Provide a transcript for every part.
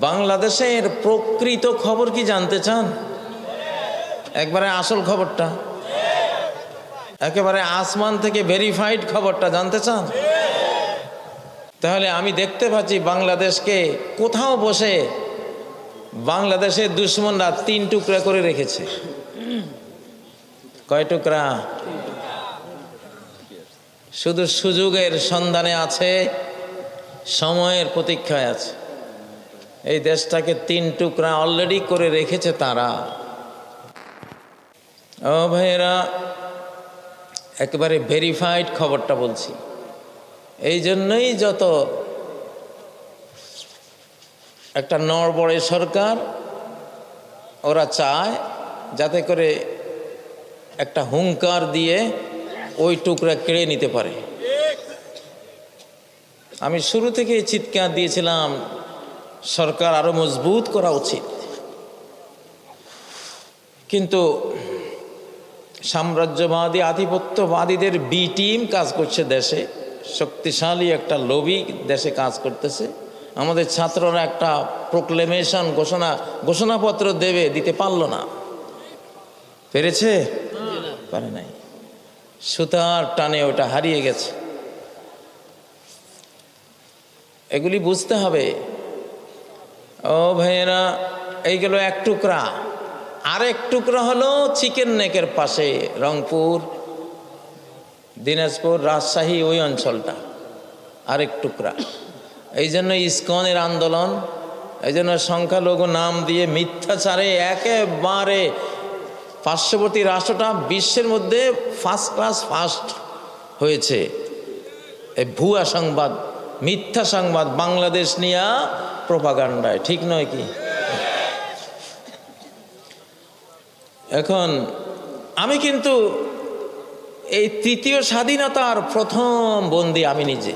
বাংলাদেশের প্রকৃত খবর কি জানতে চান? একবারে আসল খবরটা। একেবারে আসমান থেকে ভেরিফাইড খবরটা জানতে চান? তাহলে আমি দেখতে পাচ্ছি বাংলাদেশকে কোথাও বসে বাংলাদেশের দুশ্মনরা তিন টুকরা করে রেখেছে। কয় টুকরা? শুধু সুযোগের সন্ধানে আছে, সময়ের প্রতীক্ষায় আছে। এই দেশটাকে তিন টুকরা অলরেডি করে রেখেছে তারা। ও ভাইয়েরা, একেবারে ভেরিফাইড খবরটা বলছি। এই জন্যই যত একটা নড়বড়ে সরকার, ওরা চায় যাতে করে একটা হুঙ্কার দিয়ে ওই টুকরা কেড়ে নিতে পারে। আমি শুরু থেকে চিৎকার দিয়েছিলাম সরকার আরও মজবুত করা উচিত। কিন্তু সাম্রাজ্যবাদী, আধিপত্যবাদীদের বি টিম কাজ করছে দেশে। শক্তিশালী একটা লবি দেশে কাজ করতেছে। আমাদের ছাত্ররা একটা প্রোক্লেমেশন ঘোষণা, ঘোষণাপত্র দেবে, দিতে পারল না। পেরেছে? পারে নাই। সুতার টানে ওটা হারিয়ে গেছে। এগুলি বুঝতে হবে। ও ভাইয়েরা এইগুলো এক টুকরা। আরেক টুকরা হলো চিকেন নেকের পাশে রংপুর, দিনাজপুর, রাজশাহী ওই অঞ্চলটা। আরেক টুকরা। এই জন্য ইস্কনের আন্দোলন, এই জন্য সংখ্যালঘু নাম দিয়ে মিথ্যাচারে একেবারে পার্শ্ববর্তী রাষ্ট্রটা বিশ্বের মধ্যে ফার্স্ট ক্লাস ফার্স্ট হয়েছে। এই ভুয়া সংবাদ মিথ্যা সংবাদ বাংলাদেশ নিয়া প্রপাগান্ডায়, ঠিক নয় কি? এখন আমি কিন্তু এই তৃতীয় স্বাধীনতার প্রথম বন্দি আমি নিজে।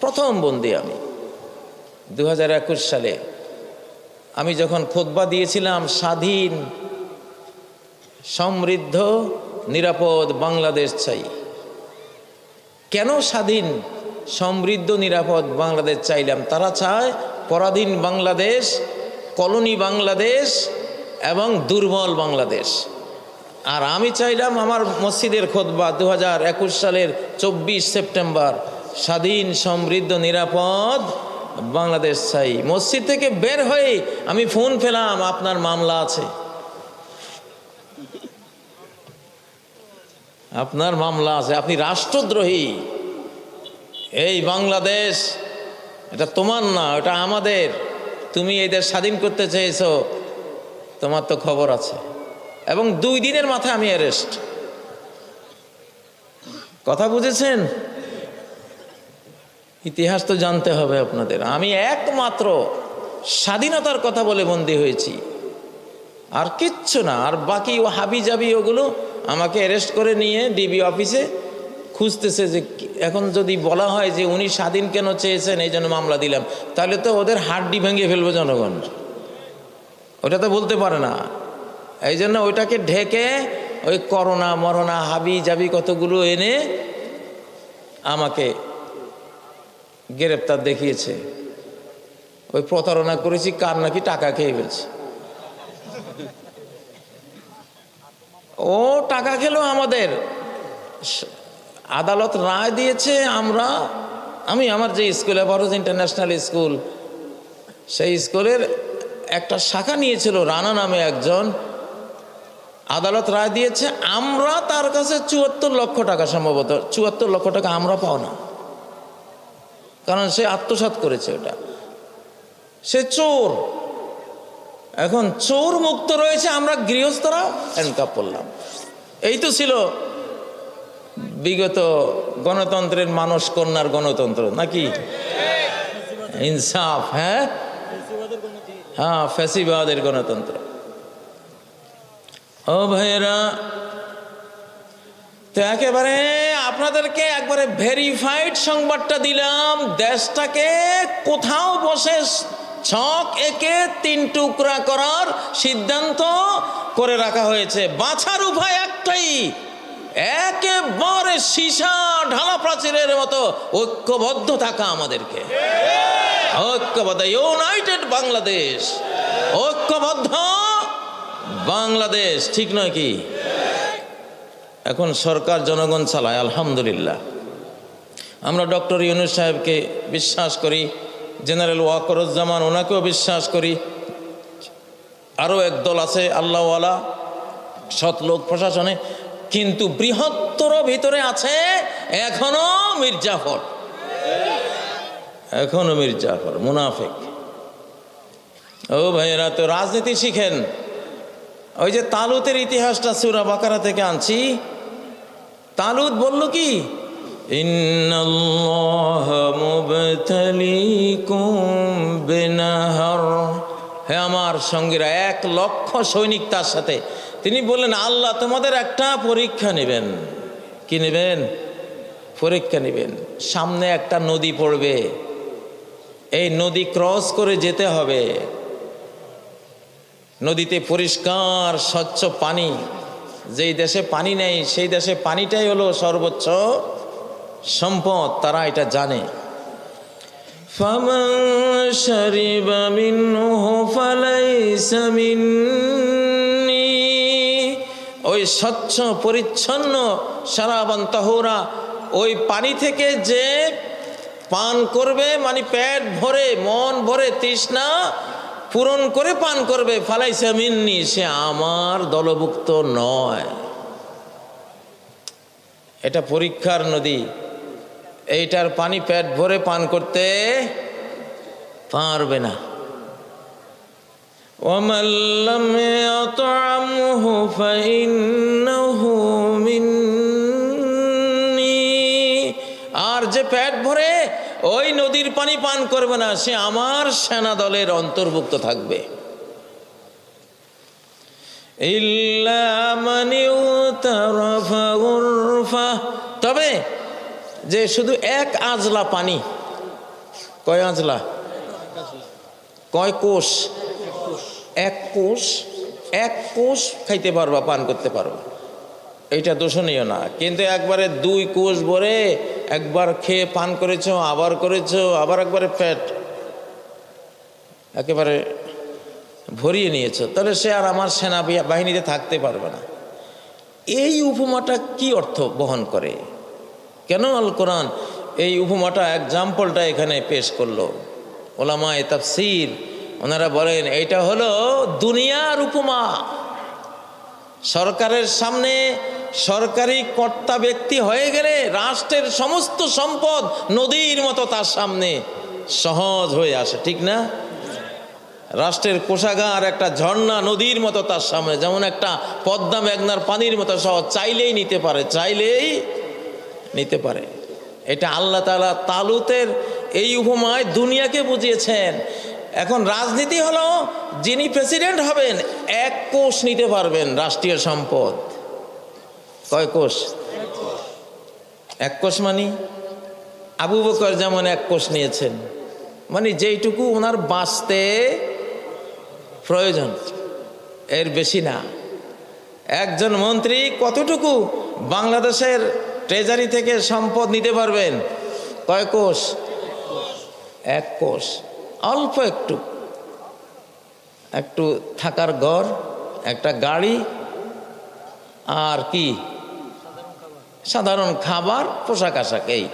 প্রথম বন্দি আমি। দু হাজার একুশ সালে আমি যখন খোদবা দিয়েছিলাম, স্বাধীন, সমৃদ্ধ, নিরাপদ বাংলাদেশ চাই। কেন স্বাধীন? সমৃদ্ধ, নিরাপদ বাংলাদেশ চাইলাম। তারা চায় পরাধীন বাংলাদেশ, কলোনি বাংলাদেশ এবং দুর্বল বাংলাদেশ। আর আমি চাইলাম আমার মসজিদের খোদবা দু হাজার একুশ সালের চব্বিশ সেপ্টেম্বর, স্বাধীন, সমৃদ্ধ, নিরাপদ বাংলাদেশ চাই। মসজিদ থেকে বের হয়ে আমি ফোন পেলাম, আপনার মামলা আছে। আপনার মামলা আছে। আপনি রাষ্ট্রদ্রোহী। এই বাংলাদেশ, এটা তোমার না, ওটা আমাদের। তুমি এই দেশ স্বাধীন করতে চেয়েছো, তোমার তো খবর আছে। এবং দুই দিনের মাথায় আমি অ্যারেস্ট কথা বুঝেছেন? ইতিহাস তো জানতে হবে আপনাদের। আমি একমাত্র স্বাধীনতার কথা বলে বন্দী হয়েছি। আর কিচ্ছু না, আর বাকি ও হাবি জাবি ওগুলো আমাকে অ্যারেস্ট করে নিয়ে ডিবি অফিসে খুঁজতেছে যে এখন যদি বলা হয় যে উনি স্বাধীন কেন চেয়েছেন, এই জন্য মামলা দিলাম, তাহলে তো ওদের হাড্ডি ভেঙে ফেলবে জনগণ। ওটা তো বলতে পারে না। এই জন্য ওইটাকে ঢেকে ওই করোনা, মরনা, হাবি জাবি কতগুলো এনে আমাকে গ্রেপ্তার দেখিয়েছে। ওই প্রতারণা করেছি, কার নাকি টাকা খেয়ে ফেলছে। ও টাকা খেলো আমাদের। আদালত রায় দিয়েছে, আমরা, আমি আমার যে স্কুল এভারোজ ইন্টারন্যাশনাল স্কুল, সেই স্কুলের একটা শাখা নিয়েছিল, রানা নামে একজন। আদালত রায় দিয়েছে, আমরা তার কাছে চুয়াত্তর লক্ষ টাকা সম্ভবত, চুয়াত্তর লক্ষ টাকা আমরা পাও না। কারণ সে আত্মসাৎ করেছে ওটা। সে চোর। এখন চোর মুক্ত রয়েছে, আমরা গৃহস্থরা হ্যান্ডকাপ করলাম। এই তো ছিল বিগত গণতন্ত্রের মানুষ কন্যার গণতন্ত্র, নাকি? ইনসাফ হ্যাঁ? হ্যাঁ ফ্যাসিবাদের গণতন্ত্র। ও ভাইয়েরা, তো একেবারে আপনাদেরকে একবারে ভেরিফাইড সংবাদটা দিলাম, দেশটাকে কোথাও বসে ছক একে তিন টুকরা করার সিদ্ধান্ত করে রাখা হয়েছে। বাছার উপায় একটাই একেবারে সীসা ঢালা প্রাচীরের মতো ঐক্যবদ্ধ থাকা আমাদেরকে। ঐক্যবদ্ধ ইউনাইটেড বাংলাদেশ। ঐক্যবদ্ধ বাংলাদেশ, ঠিক নয় কি? এখন সরকার জনগণ চালায়, আলহামদুলিল্লাহ। আমরা ডক্টর ইউনুস সাহেবকে বিশ্বাস করি, জেনারেল ওয়াকরুজ্জামান ওনাকেও বিশ্বাস করি। আরও একদল আছে, আল্লাহওয়ালা, সৎ লোক প্রশাসনে। কিন্তু বৃহত্তর ভিতরে আছে এখনও মির্জাফর। এখনও মির্জাফর, মুনাফেক। ও ভাইয়েরা, তো রাজনীতি শিখেন। ওই যে তালুতের ইতিহাসটা সুরা বাকারা থেকে আনছি। তালুত বলল কি? হে আমার সঙ্গীরা, এক লক্ষ সৈনিক তার সাথে তিনি বললেন আল্লাহ তোমাদের একটা পরীক্ষা নেবেন কি নেবেন পরীক্ষা নেবেন সামনে একটা নদী পড়বে এই নদী ক্রস করে যেতে হবে নদীতে পরিষ্কার স্বচ্ছ পানি যেই দেশে পানি নেই সেই দেশে পানিটাই হলো সর্বোচ্চ সম্পদ তারা এটা জানে فمن شرب منه فليس مني ওই স্বচ্ছ, পরিচ্ছন্ন সারাবান তাহুরা। ওই পানি থেকে যে পান করবে মানে পেট ভরে, মন ভরে তৃষ্ণা পূরণ করে পান করবে ফালাইসা মিন্নি, সে আমার দলভুক্ত নয়। এটা পরীক্ষার নদী। এইটার পানি পেট ভরে পান করতে পারবে না। ومن لم يطعمه فإنه مني আর যে পেট ভরে ওই নদীর পানি পান করবে না সে আমার সেনা দলের অন্তর্ভুক্ত থাকবে ইল্লা মান ইউতারাফা গুরফা। তবে যে শুধু এক আজলা পানি কয় আজলা কয় কোষ এক কোষ এক কোষ খাইতে পারবা, পান করতে পারবা। এইটা দোষণীয় না। কিন্তু একবারে দুই কোষ ভরে একবার খেয়ে পান করেছ, আবার করেছ, আবার একবারে ফ্যাট একেবারে ভরিয়ে নিয়েছ। তাহলে সে আর আমার সেনা বাহিনীতে থাকতে পারবে না। এই উপমাটা কি অর্থ বহন করে? কেন আল কোরআন এই উপমাটা এক্সাম্পলটা এখানে পেশ করল? ওলামা এ তাফসির ওনারা বলেন এটা হলো দুনিয়ার উপমা। সরকারের সামনে সরকারি কর্তা ব্যক্তি হয়ে গেলে রাষ্ট্রের সমস্ত সম্পদ নদীর মতো তার সামনে সহজ হয়ে আসে, ঠিক না? রাষ্ট্রের কোষাগার একটা ঝর্ণা নদীর মতো তার সামনে, যেমন একটা পদ্মা মেঘনার পানির মতো সহজ, চাইলেই নিতে পারে, চাইলেই নিতে পারে। এটা আল্লাহ তালা তালুতের এই উপমায় দুনিয়াকে বুঝিয়েছেন। এখন রাজনীতি হলো যিনি প্রেসিডেন্ট হবেন, এক কোষ নিতে পারবেন রাষ্ট্রীয় সম্পদ। কয় কোষ? এক কোষ মানে? আবু বকর যেমন এক কোষ নিয়েছেন মানে যেইটুকু ওনার বাঁচতে প্রয়োজন, এর বেশি না। একজন মন্ত্রী কতটুকু বাংলাদেশের ট্রেজারি থেকে সম্পদ নিতে পারবেন? কয় কোষ? এক কোষ। অল্প একটু। একটু থাকার ঘর একটা গাড়ি আর কি? সাধারণ খাবার পোশাক আশাক এই।